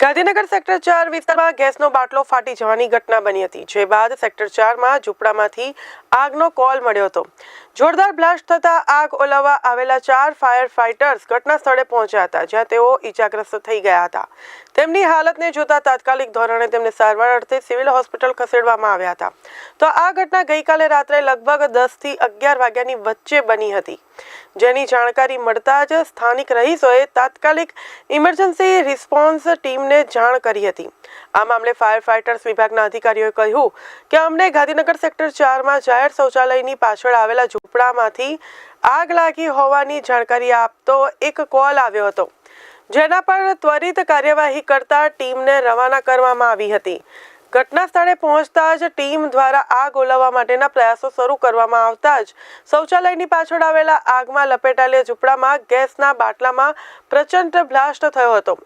Gandhinagar sector ચાર વિસ્તારમાં ગેસનો બાટલો ફાટી જવાની ઘટના બની હતી, જે બાદ સેક્ટર ચારમાં ઝૂંપડામાંથી આગનો કોલ મળ્યો હતો. જોરદાર બ્લાસ્ટ થતા આગ ઓલાવવા આવેલા ચાર ફાયર ફાઇટર્સ ઘટના સ્થળે પહોંચ્યા હતા, જ્યાં તેઓ ઈજાગ્રસ્ત થઈ ગયા હતા. તેમની હાલતને જોતા તાત્કાલિક ધોરણે તેમને સારવાર અર્થે સિવિલ હોસ્પિટલ ખસેડવામાં આવ્યા હતા. તો આ ઘટના ગઈકાલે રાત્રે લગભગ દસથી અગિયાર વાગ્યાની વચ્ચે બની હતી. જેની જાણકારી મળતા જ સ્થાનિક રહીશોએ તાત્કાલિક ઇમરજન્સી રિસ્પોન્સ ટીમને જાણ કરી હતી. આ મામલે ફાયર ફાઇટર્સ વિભાગના અધિકારીઓએ કહ્યું કે અમને ગાંધીનગર સેક્ટર ચારમાં જાહેર શૌચાલયની પાછળ આવેલા ઝૂંપડામાંથી આગ લાગી હોવાની જાણકારી આપતો એક કોલ આવ્યો હતો, જેના પર ત્વરિત કાર્યવાહી કરતા ટીમને રવાના કરવામાં આવી હતી. ઘટના સ્થળે પહોંચતા જ ટીમ દ્વારા આગ ઓલવવા માટેના પ્રયાસો શરૂ કરવામાં આવતા જ શૌચાલયની પાછળ આવેલા આગમાં લપેટાયેલા ઝૂંપડામાં ગેસના બાટલામાં પ્રચંડ બ્લાસ્ટ થયો હતો.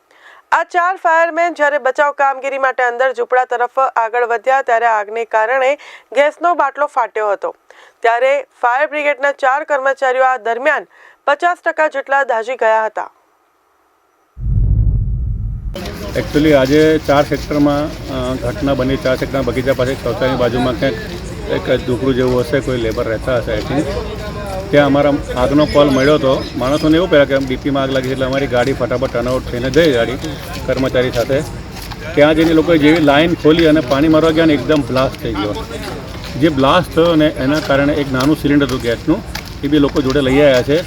આ ચાર ફાયરમેન જ્યારે બચાવ કામગીરી માટે અંદર ઝૂંપડા તરફ આગળ વધ્યા ત્યારે આગને કારણે ગેસનો બાટલો ફાટ્યો હતો. ત્યારે ફાયર બ્રિગેડના ચાર કર્મચારીઓ આ દરમિયાન પચાસ ટકા જેટલા દાઝી ગયા હતા. એકચ્યુઅલી આજે ચાર સેક્ટરમાં ઘટના બની. ચાર સેક્ટરના બગીચા પાસે શૌચાલયની બાજુમાં ક્યાંક એક ઝૂંપડું જેવું હશે, કોઈ લેબર રહેતા હશે આઈ થિંક ત્યાં અમારા આગનો કોલ મળ્યો હતો માણસોને એવું પહેલાં કે ડીપીમાં આગ લાગી છે એટલે અમારી ગાડી ફટાફટ ટર્નઆઉટ થઈને જઈ ગાડી, કર્મચારી સાથે. ત્યાં જઈને લોકોએ જેવી લાઈન ખોલી અને પાણી મારવા ગયા ને એકદમ બ્લાસ્ટ થઈ ગયો. જે બ્લાસ્ટ થયો ને એના કારણે એક નાનું સિલિન્ડર હતું ગેસનું, એ બી લોકો જોડે લઈ આવ્યા છે.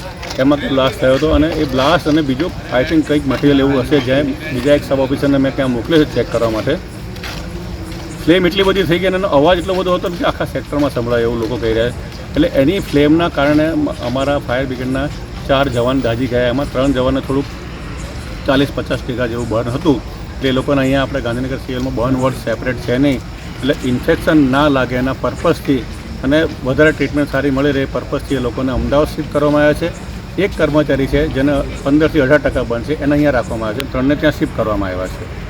એમાં બ્લાસ્ટ થયો હતો અને એ બ્લાસ્ટ અને બીજું આઈ થિંક કંઈક મટીરિયલ એવું હશે જ્યાં બીજા એક સબ ઓફિસરને મેં ત્યાં મોકલ્યો છે ચેક કરવા માટે. ફ્લેમ એટલી બધી થઈ ગઈ અને એનો અવાજ એટલો બધો હતો કે આખા સેક્ટરમાં સંભળાય એવું લોકો કહી રહ્યા એટલે એની ફ્લેમના કારણે અમારા ફાયર બ્રિગેડના ચાર જવાન દાજી ગયા. એમાં ત્રણ જવાનને થોડુંક ચાલીસ પચાસ ટકા જેવું બર્ન હતું. એટલે એ લોકોને અહીંયા આપણે ગાંધીનગર સિવિલમાં બર્ન વોર્ડ સેપરેટ છે નહીં. એટલે ઇન્ફેક્શન ના લાગે એના પર્પઝથી અને વધારે ટ્રીટમેન્ટ સારી મળી રહે પર્પઝથી એ લોકોને અમદાવાદ શિફ્ટ કરવામાં આવ્યા છે. એક કર્મચારી છે જેને પંદરથી અઢાર ટકા બનશે એને અહીંયા રાખવામાં આવે છે. ત્રણને ત્યાં શિફ્ટ કરવામાં આવ્યા છે.